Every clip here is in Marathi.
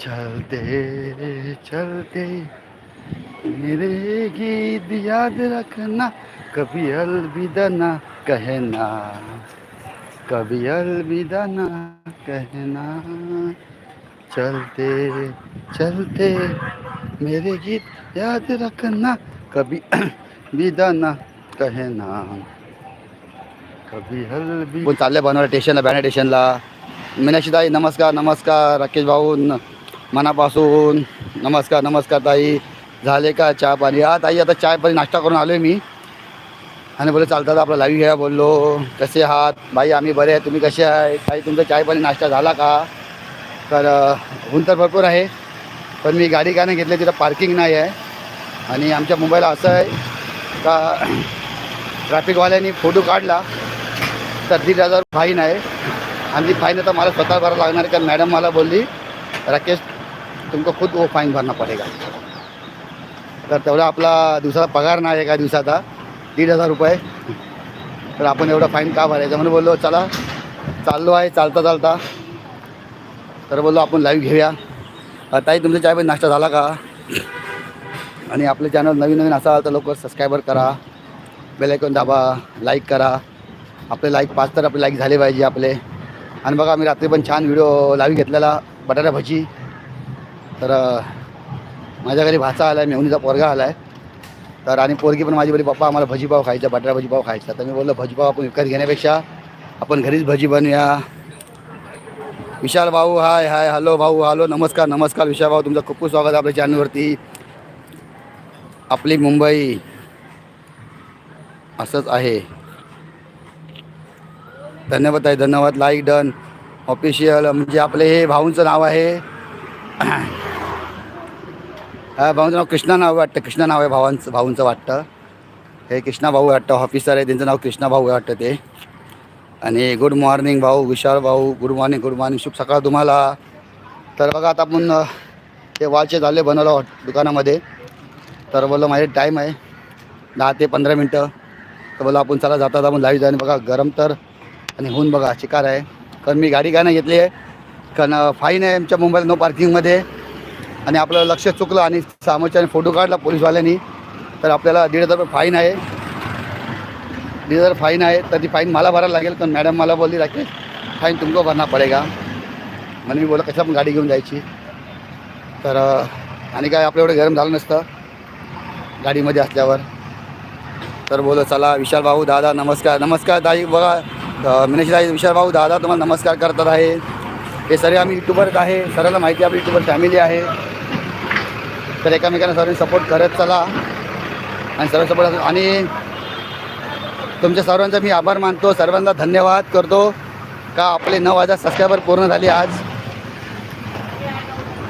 चलते चलते। मेरे गीत याद रखना कभी अलविदा ना कहना। कभी अलविदा ना कहना। चलते चलते। मेरे गीत याद रखना कभी विदा ना कहना। कभी हलवी कोण चाललंय बनवलं स्टेशनला बॅनर स्टेशनला मीनाक्षी नमस्कार नमस्कार राकेश भाऊ मनापासून नमस्कार नमस्कार ताई. झाले का चहा पाणी? हा ताई आता चहा पाणी नाश्ता करून आलो आहे मी. आणि बोलले चालतात आपला लाईव्ह घ्या बोललो. कसे आहात? बाई आम्ही बरे आहे तुम्ही कसे आहे ताई तुमचा चाय पाणी नाश्ता झाला का? तर ऊन तर भरपूर आहे. पण मी गाडी का नाही घेतली तिथं पार्किंग नाही आहे. आणि आमच्या मुंबईला असं आहे का ट्रॅफिकवाल्यांनी फोटो काढला तर दीड हजार फाईन आहे. आणि ती फाईन आता मला स्वतः भरावं लागणार आहे कारण मॅडम मला बोलली राकेश तुमको खुद वो फाईन भरना पडेगा। तर तेवढा आपला दिवसाचा पगार नाही एका दिवसाचा दीड हजार रुपये तर आपण एवढा फाईन का भरायचं? म्हणून बोललो चला चाललो आहे चालता चालता. तर बोललो आपण लाईव्ह घेऊया. ताई तुमच्या चाय पण नाश्ता झाला का? आणि आपले चॅनल नवीन नवीन असाल तर लवकर सबस्क्रायबर करा. बेलायकॉन दाबा लाईक करा. आपले लाईक पाच तर आपले लाईक झाले पाहिजे आपले. आणि बघा मी रात्री पण छान व्हिडिओ लाईव्ह घेतलेला बटाटा भजी. तर माझ्या घरी भाचा आला आहे मेहुनीचा पोरगा आला आहे तर आणि पोरगी पण माझी बरी पप्पा आम्हाला भजीपाव खायचा बटाटा भजीपाव खायचा. तर मी बोललो भजीपाव आपण विकत घेण्यापेक्षा आपण घरीच भजी बनवूया. विशाल भाऊ हाय हाय हॅलो भाऊ हॅलो नमस्कार नमस्कार विशाल भाऊ तुमचं खूप खूप स्वागत आहे आपल्या चॅनलवरती. आपली मुंबई असंच आहे. धन्यवाद आहे धन्यवाद. लाईक डन ऑफिशियल म्हणजे आपले हे भाऊंचं नाव आहे. भाऊंचं नाव कृष्णा नाव वाटतं. कृष्णा नाव आहे भावांचं भाऊंचं वाटतं. हे कृष्णा भाऊ वाटतं. ऑफिसर आहे. त्यांचं नाव कृष्णा भाऊ वाटतं ते. आणि गुड मॉर्निंग भाऊ विशाल भाऊ. गुड मॉर्निंग गुड मॉर्निंग शुभ सकाळ तुम्हाला. तर बघा आता आपण ते वाचे झाले बनवलं वाट दुकानामध्ये. तर बोललो माझे टाईम आहे. दहा ते पंधरा मिनटं. तर बोला आपण चला जातात आपण लाईव्ह जाईन बघा. गरम तर आणि होऊन बघा. शिकार आहे. कारण मी गाडी काय नाही घेतली आहे. कारण फाईन आहे आमच्या मुंबईला नो पार्किंगमध्ये आणि आपलं लक्ष चुकलं आणि सामोरच्याने फोटो काढला पोलीसवाल्यांनी तर आपल्याला दीड हजार रुपये फाईन आहे. दीड हजार फाईन आहे तर ती फाईन मला भरायला लागेल पण मॅडम मला बोलली राकेश फाईन तुमको भरना पडेगा. म्हणून मी बोला कशा पण गाडी घेऊन जायची? तर आणि काय आपलं एवढं गरम झालं नसतं गाडीमध्ये असल्यावर. तर बोलो चला विशाल भाऊ दादा नमस्कार. नमस्कार ताई बघा अ, दाई विशाल भाऊ दादा तुम्हाला नमस्कार करतात आहे. हे सर्व आम्ही युट्यूबरच आहे सर्वांना माहिती आपली युट्यूबर फॅमिली आहे. तर एकामेकांना सर्वांनी सपोर्ट करत चला. आणि सर्व सपोर्ट आणि तुमच्या सर्वांचा मी आभार मानतो. सर्वांना धन्यवाद करतो. का आपले नऊ हजार सबस्क्रायबर पूर्ण झाले आज?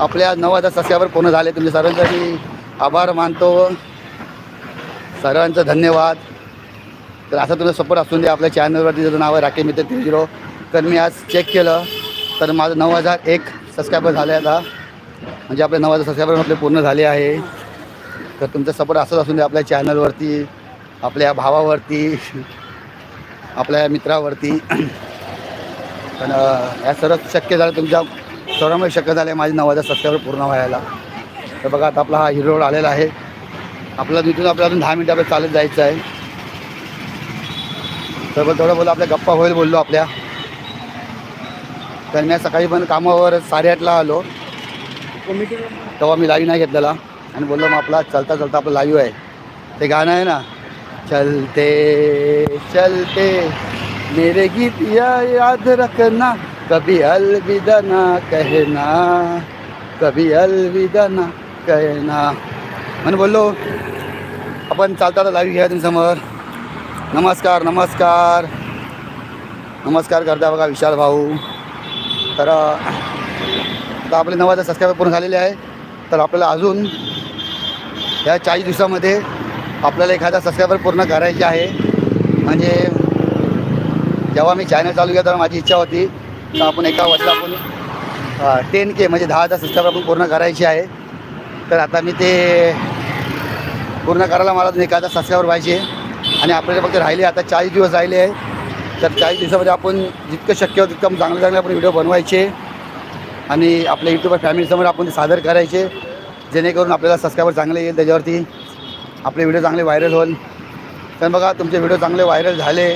आपले आज नऊ हजार सबस्क्रायबर पूर्ण झाले. तुमच्या सर्वांचा मी आभार मानतो. सर्वांचा धन्यवाद. तर असं तुमचा सपोर्ट असून दे. आपल्या चॅनलवरती जर नाव आहे राकेश मित्र थ्री झिरो तर मी आज चेक केलं. तर माझं नऊ हजार एक सबस्क्रायबर झाले आता. म्हणजे आपल्या नऊ हजार सबस्क्रायबर आपले पूर्ण झाले आहे. तर तुमचा सपोर्ट असंच असून दे आपल्या चॅनलवरती आपल्या भावावरती आपल्या मित्रावरती. पण या सर्व शक्य झालं तुमच्या सर्वांमुळे शक्य झालं आहे माझे नवाचा सबस्क्रायबर पूर्ण व्हायला. तर बघा आता आपला हा हिरो रोड आलेला आहे. आपला तिथून आपल्याला अजून दहा मिनटं आपल्याला चालत जायचं आहे. तर बघ थोडं बोललो आपल्या गप्पा होईल बोललो आपल्या. तर मी सकाळी पण कामावर साडेआठला आलो. तेव्हा मी लाईव्ह नाही घेतलेला. आणि बोललो मग आपला चलता चलता आपलं लाईव्ह आहे. ते गाणं आहे ना चलते चलते मेरे गीत या याद रखना कभी अलविदा ना कहना कभी अलविदा ना कहना. म्हणून बोललो आपण चालता तर लाईव्ह घ्या तुमच्यासमोर. नमस्कार नमस्कार. नमस्कार करता बघा विशाल भाऊ. तर तर आपले नऊ हजार सबस्क्रायबर पूर्ण झालेले आहे. तर आपल्याला अजून या चाळीस दिवसामध्ये आपल्याला एखादा सबस्क्रायबर पूर्ण करायचे आहे. म्हणजे जेव्हा मी चॅनल चालू केला तेव्हा माझी इच्छा होती. तर आपण एका वर्षात आपण टेन के म्हणजे दहा हजार सबस्क्रायबर आपण पूर्ण करायचे आहे. तर आता मी ते पूर्ण करायला मला अजून एखादा सबस्क्रायबर पाहिजे. आणि आपल्याला फक्त राहिले आता चाळीस दिवस राहिले आहे. तर चाळीस दिवसामध्ये आपण जितकं शक्य होतं तितकं चांगले चांगले आपण व्हिडिओ बनवायचे. आणि आपल्या यूट्यूब फॅमिलीसमोर आपण ते सादर करायचे जेणेकरून आपल्याला सबस्क्रायबर चांगले येईल त्याच्यावरती. आपले व्हिडिओ चांगले व्हायरल होईल. तर बघा तुमचे व्हिडिओ चांगले व्हायरल झाले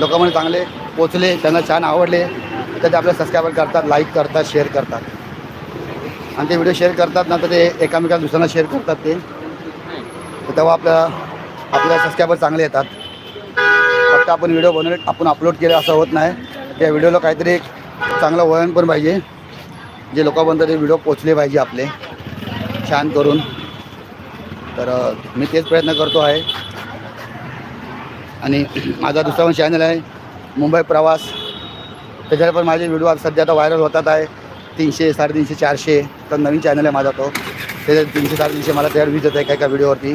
लोकांमध्ये चांगले पोचले त्यांना छान आवडले तर ते आपल्याला सबस्क्रायबर करतात लाईक करतात शेअर करतात. आणि ते व्हिडिओ शेअर करतात ना तर ते एकामेकाला दुसऱ्यांना शेअर करतात ते. तेव्हा आपल्या आपल्या सबस्क्रायबर चांगले येतात. फक्त आपण व्हिडिओ बनवले आपण अपलोड केले असं होत नाही. त्या व्हिडिओला काहीतरी चांगलं वळण पण पाहिजे. जे लोकांपर्यंत ते व्हिडिओ पोचले पाहिजे आपले. छान करून. तर मी तेच प्रयत्न करतो आहे. आणि माझा दुसरा पण चॅनल आहे मुंबई प्रवास. त्याच्यावर पण माझे व्हिडिओ सध्या आता व्हायरल होतात आहे. तीनशे साडेतीनशे चारशे. तर नवीन चॅनल आहे माझा तो. त्याच्यात तीनशे साडेतीनशे मला त्यावर व्ह्यूज येत आहे एका एका व्हिडिओवरती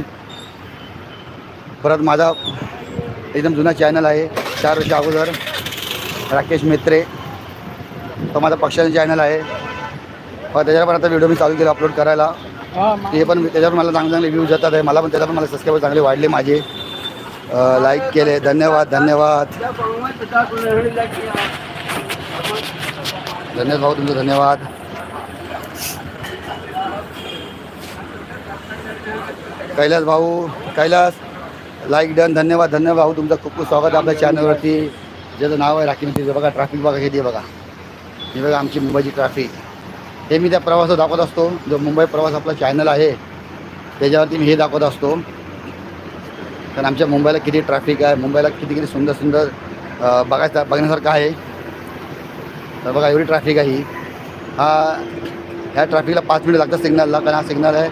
परत माझा एकदम जुना चॅनल आहे चार वर्षा अगोदर. राकेश मेत्रे. तो माझा पक्षाचं चॅनल आहे. त्याच्यावर पण आता व्हिडिओ मी चालू केला अपलोड करायला. ते पण त्याच्यावर मला चांगले चांगले व्ह्यूज येतात आहे. मला पण त्याला पण मला सबस्क्राईबर चांगले वाढले माझे. लाईक केले. धन्यवाद धन्यवाद. धन्यवाद भाऊ तुमचं धन्यवाद. कैलास भाऊ कैलास. लाईक डन धन्यवाद धन्यवाद भाऊ. तुमचं खूप खूप स्वागत आहे आपल्या चॅनलवरती ज्याचं नाव आहे राखी मित्री बघा ट्रॅफिक बघा किती बघा. ही बघा आमची मुंबईची ट्रॅफिक हे मी त्या प्रवासात दाखवत असतो. जो मुंबई प्रवास आपला चॅनल आहे त्याच्यावरती मी हे दाखवत असतो. कारण आमच्या मुंबईला किती ट्रॅफिक आहे मुंबईला किती किती सुंदर सुंदर बघायचा बघायचं बघण्यासारखं आहे. तर बघा एवढी ट्रॅफिक आहे ही. हा ह्या ट्रॅफिकला पाच मिनिट लागतात सिग्नलला कारण हा सिग्नल आहे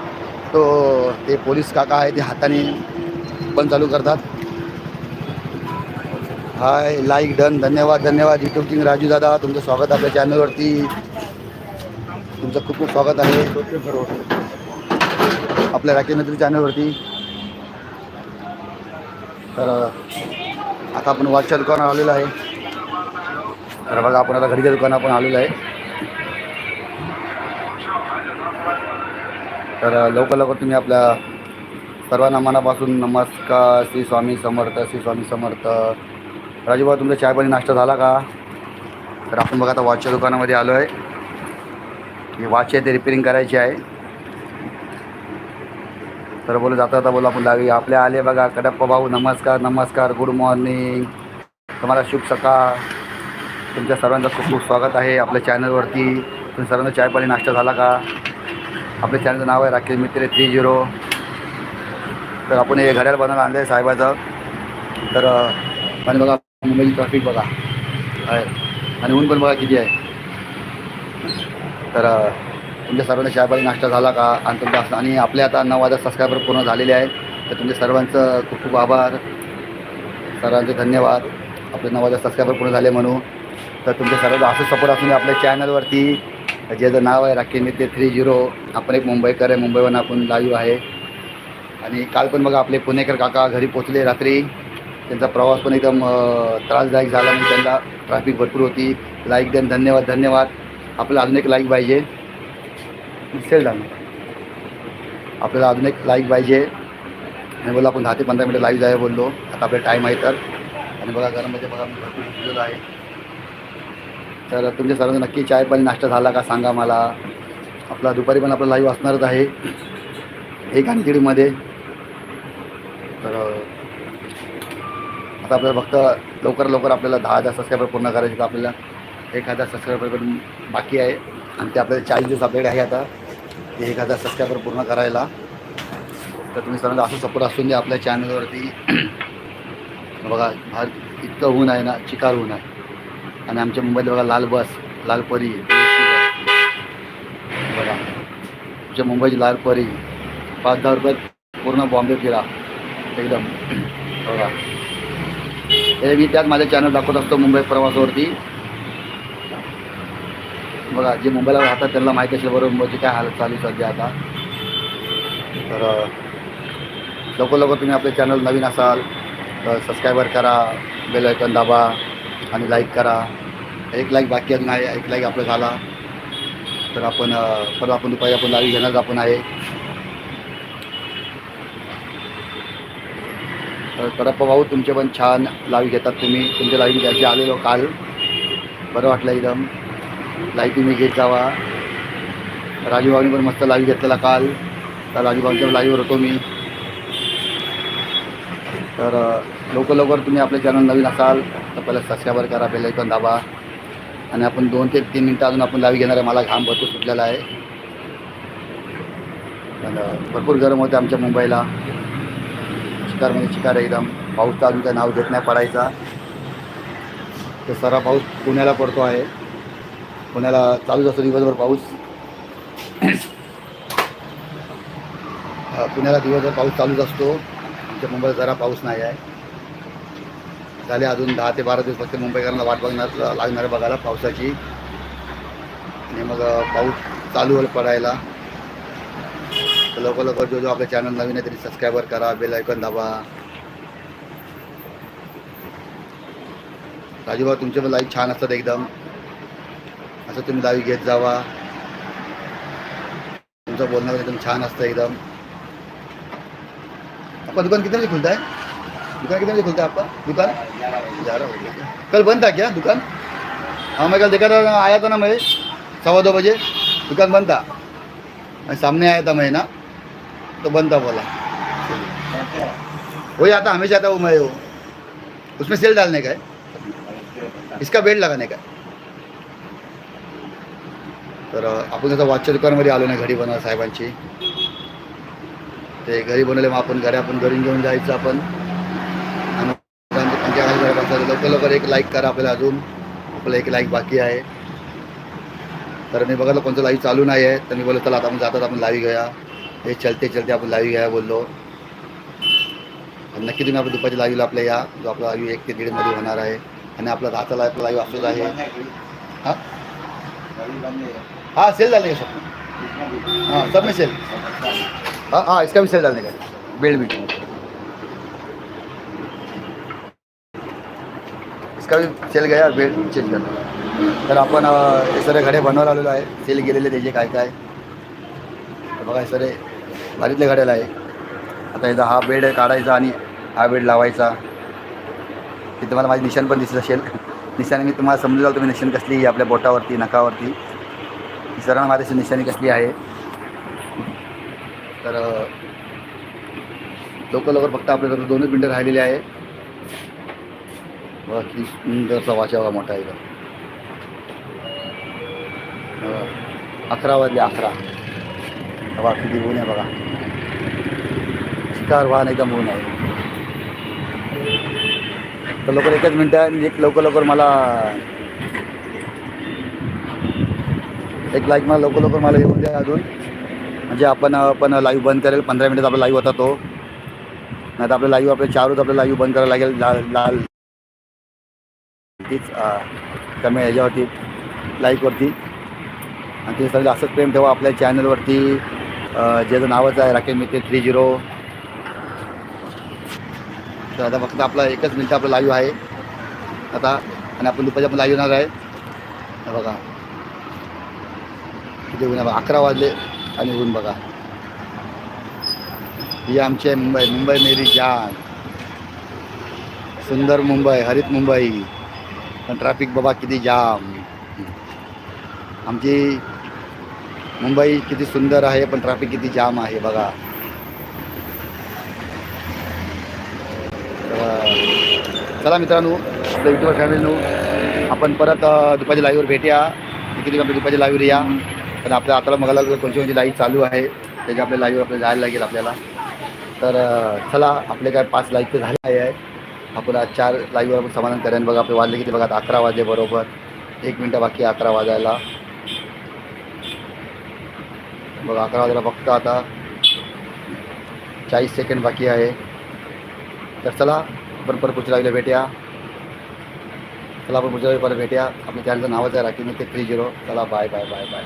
तो ते पोलीस काका आहे ते हाताने पण चालू करतात. हाय लाईक डन धन्यवाद धन्यवाद युट्यूब किंग राजू दादा. तुमचं स्वागत आपल्या चॅनलवरती तुमचं खूप खूप स्वागत आहे. आपल्या राकेश मित्र चॅनलवरती तर आता आपण वॉचच्या दुकानावर आलेलो आहे. तर बघा आपण आता घडीच्या दुकानात आपण आलेलो आहे. तर लवकर लवकर तुम्ही आपल्या सर्वांना मनापासून नमस्कार. श्री स्वामी समर्थ श्री स्वामी समर्थ. राजूबा तुमचा चाय पाणी नाश्ता झाला का? तर आपण बघा आता वॉचच्या दुकानामध्ये आलो आहे ही वॉच आहे ते रिपेरिंग करायची आहे. तर बोलू जाता जाता बोलू आपण लागली आपल्या आले बघा कडप्पा भाऊ नमस्कार नमस्कार गुड मॉर्निंग तुम्हाला शुभ सकाळ. तुमच्या सर्वांचं खूप खूप स्वागत आहे आपल्या चॅनलवरती तुम्ही सर्वांचा चाय पाणी नाश्ता झाला का? आपल्या चॅनलचं नाव आहे राकेश मित्रे थ्री झिरो तर आपण हे घड्याळ बनवायला आणलं आहे साहेबाचं. तर आणि बघा मुंबईची ट्रॅफिक बघा. आहे. आणि ऊन पण बघा किती आहे. तर तुमच्या सर्वांना चाय नाश्ता झाला का? आणि तुमचा आणि आपले आता नऊ हजार सबस्क्रायबर पूर्ण झालेले आहेत. तर तुमच्या सर्वांचं खूप खूप आभार. सर्वांचे धन्यवाद. आपले नऊ हजार सबस्क्रायबर पूर्ण झाले म्हणून. तर तुमच्या सर्वांचा असं सपोर्ट असून आपल्या चॅनलवरती ज्याचं नाव आहे राखी मित्रे थ्री झिरो आपण एक मुंबईकर आहे मुंबईवरून आपण लाईव्ह आहे. आणि काल पण बघा आपले पुणेकर काका घरी पोचले रात्री. त्यांचा प्रवास पण एकदम त्रासदायक झाला म्हणजे त्यांना ट्रॅफिक भरपूर होती. लाईक देन धन्यवाद धन्यवाद. आपल्याला अजून एक लाईक पाहिजे. सेल झालं आपल्याला अजून एक लाईक पाहिजे. आणि बोला आपण दहा ते पंधरा मिनटं लाईव्ह जायला बोललो. आता आपला टाईम आहे तर. आणि बघा घरामध्ये बघा मी भरपूर शिकलेलो आहे. तर तुमच्या सर्वांना नक्की चाय पाणी नाश्ता झाला का सांगा मला. आपला दुपारी पण आपला लाईव्ह असणारच आहे. एक आणि दीडमध्ये तर आता आपल्याला फक्त लवकर लवकर आपल्याला दहा हजार सबस्क्रायबर पूर्ण करायचे का आपल्याला? एक हजार सबस्क्रायबर बाकी आहे. आणि ते आपल्याला चाळीस दिवस आपल्याकडे आहे आता. ते एक हजार सबस्क्रायबर पूर्ण करायला. तर तुम्ही सर्वांना असं सपोर्ट असून द्या आपल्या चॅनलवरती बघा भारत इतकं ऊन आहे ना चिकार ऊन आहे. आणि आमच्या मुंबईत बघा लाल बस लाल परी. बघा आमच्या मुंबईची लाल परी. पाच दहा रुपयात पूर्ण बॉम्बे फिरा. एकदम. बघा. मी त्यात माझ्या चॅनल दाखवत असतो मुंबई प्रवासावरती. बघा जे मुंबईला राहतात त्यांना माहिती बरोबर मुंबईची काय हालत चालू सध्या आता. तर लवकर लवकर तुम्ही आपले चॅनल नवीन असाल तर सबस्क्रायबर करा बेल आयकॉन दाबा आणि लाईक करा. एक लाईक बाकी अजून आहे एक लाईक आपलं झाला. तर आपण परत आपण दुपारी आपण लाईव्ह घेणार आपण आहे. तर कडप्पा भाऊ तुमचे पण छान लाईव्ह घेतात तुम्ही. तुमच्या लाईव्ह घ्यायचे आलेलो काल. बरं वाटलं एकदम. लाईव्ह तुम्ही घेत जावा. राजूभाऊनी पण मस्त लाईव्ह घेतलेला काल. तर राजूभाऊंच्या लाईव्हवर होतो मी. तर लवकर लवकर तुम्ही आपले चॅनल नवीन असाल तर पहिला सबस्क्राईबर करा बेल ऐकून दाबा. आणि आपण दोन ते तीन मिनटं अजून आपण लाईव्ह घेणार आहे. मला घाम भरपूर सुटलेला आहे. भरपूर गरम होते आमच्या मुंबईला. शिकार म्हणजे शिकार एकदम पाऊस तर अजून नाव घेत नाही पडायचा. तर सरा पाऊस पुण्याला पडतो आहे. पुण्याला चालूच असतो दिवसभर पाऊस. पुण्याला दिवसभर पाऊस चालूच असतो. आमच्या मुंबईत जरा पाऊस नाही आहे. झाले अजून दहा ते बारा दिवस फक्त मुंबईकरांना वाट बघणार लागणार बघायला पावसाची. आणि मग पाऊस चालू होईल पडायला. तर लवकर लवकर जो जो आपल्या चॅनल नवीन आहे तरी सबस्क्राईबर करा बेल ऐकून दाबा। राजूभाऊ तुमचे पण लाईव्ह छान असतात एकदम. असं तुम्ही लाईव्ह घेत जावा. तुमचं बोलणं एकदम छान असतं एकदम. आपका दुकान कितने बजे खुलता है दुकान कितने बजे खुलता है आपका दुकान ग्यारह कल बंद था क्या दुकान? हाँ मैं कल देखा था आया था ना मैं सवा दो बजे। दुकान बंद था। मैं सामने आया था मैं ना। तो बनता बोला। वही आता हमेशा आता वो मैं वो। उसमें सेल डालने का है। इसका बेल्ट लगाने का है। तर आपण आता वाचच्या दुकानामध्ये आलो नाही घरी बनवा साहेबांची। ते घरी बनवले मग आपण घरी आपण घरी घेऊन जायचं आपण। आणि लवकर लवकर एक लाईक करा आपल्याला अजून। आपलं एक लाईक बाकी आहे। तर मी बघितलं कोणतं लाईव्ह चालू नाही आहे तर मी बोललो चला आता आपण जातात आपण लाईव्ह घ्या ते चलते चलते आपण लाईव्ह घ्यायला बोललो. नक्की तुम्ही आपण दुपारच्या लाईव्हला आपल्या या जो आपला लाईव्ह एक ते दीडमध्ये होणार आहे. आणि आपला राहता लाईव्ह लाईव्ह असंच आहे. हां? हाँ सेल झालं का सब हां सब में सेल हाँ हाँ इसका भी सेल डालने का? है, बेल्ट भी. इसका भी सेल गया बेल्ट चेंज करना तर आपण हे सगळे घडे बनवायला आलेलो आहे. सेल गेलेले त्याचे काय काय? बघा हे सगळे भारीतले घड्याला आहे. आता इथं हा बेड काढायचा आणि हा बेड लावायचा. तिथे तुम्हाला माझी निशाण पण दिसत असेल. निशाणी मी तुम्हाला समजून जाल तुम्ही निशान कसली आहे आपल्या बोटावरती नकावरती. सरांना सरळ माझ्याशी निशाणी कसली आहे. तर लवकर लवकर फक्त आपल्याकडे दोनच मिनटं राहिलेली आहे. बाकी सुंदरचा वाचावा मोठा आहे अकरा वाजले अकरा. बघा किती ऊन आहे बघा शिकार वाहन एकदम ऊन आहे तर लवकर एकच मिनटं आणि एक लवकर लवकर मला एक लाईक मला लवकर लवकर मला येऊन द्या अजून म्हणजे आपण आपण लाईव्ह बंद करेल पंधरा मिनिटात आपला लाईव्ह होता तो नाही तर आपलं लाईव्ह आपल्या चारच आपलं लाईव्ह बंद करायला लागेल लाल लाल तीच कमी ह्याच्यावरती लाईकवरती आणि ते सगळं असंच प्रेम ठेवा आपल्या चॅनलवरती ज्याचं नावच आहे राकेश मित्र थ्री झिरो तर आता फक्त आपला एकच मिनटं आपलं लाईव्ह आहे. आता आणि आपण दुपारच्या पण लाईव्ह येणार आहे. बघा. किती ऊन बघा अकरा वाजले आणि ऊन बघा. ही आमची आहे मुंबई मुंबई मेरी जान. सुंदर मुंबई हरित मुंबई. पण ट्रॅफिक बाबा किती जाम. आमची मुंबई किती सुंदर आहे पण ट्रॅफिक किती जाम आहे बघा. चला. मित्रांनो आपल्या युट्यूबर फॅमिलीनो आपण परत दुपारच्या लाईव्हवर भेटूया. किती आपल्या दुपारच्या लाईव्हवर या? पण आपल्या आता बघायला कोणती कोणती लाईव्ह चालू आहे त्याच्या आपल्या लाईव्हवर आपल्याला जायला लागेल आपल्याला. तर चला आपले काय पाच लाईव्ह तर झाले आहे. आपण आज चार लाईव्हवर आपण समाधान करेन. बघा आपले वाजले किती? बघा अकरा वाजे बरोबर. एक मिनटं बाकी अकरा वाजायला. मग अकरा वाजेला फक्त आता चाळीस सेकंड बाकी आहे. तर चला आपण परत पुढच्या लागल्या भेटूया. चला आपण पुढच्या वेळी परत भेटूया. आपल्या चॅनलचं नावच आहे राखी ते थ्री झिरो चला बाय बाय बाय बाय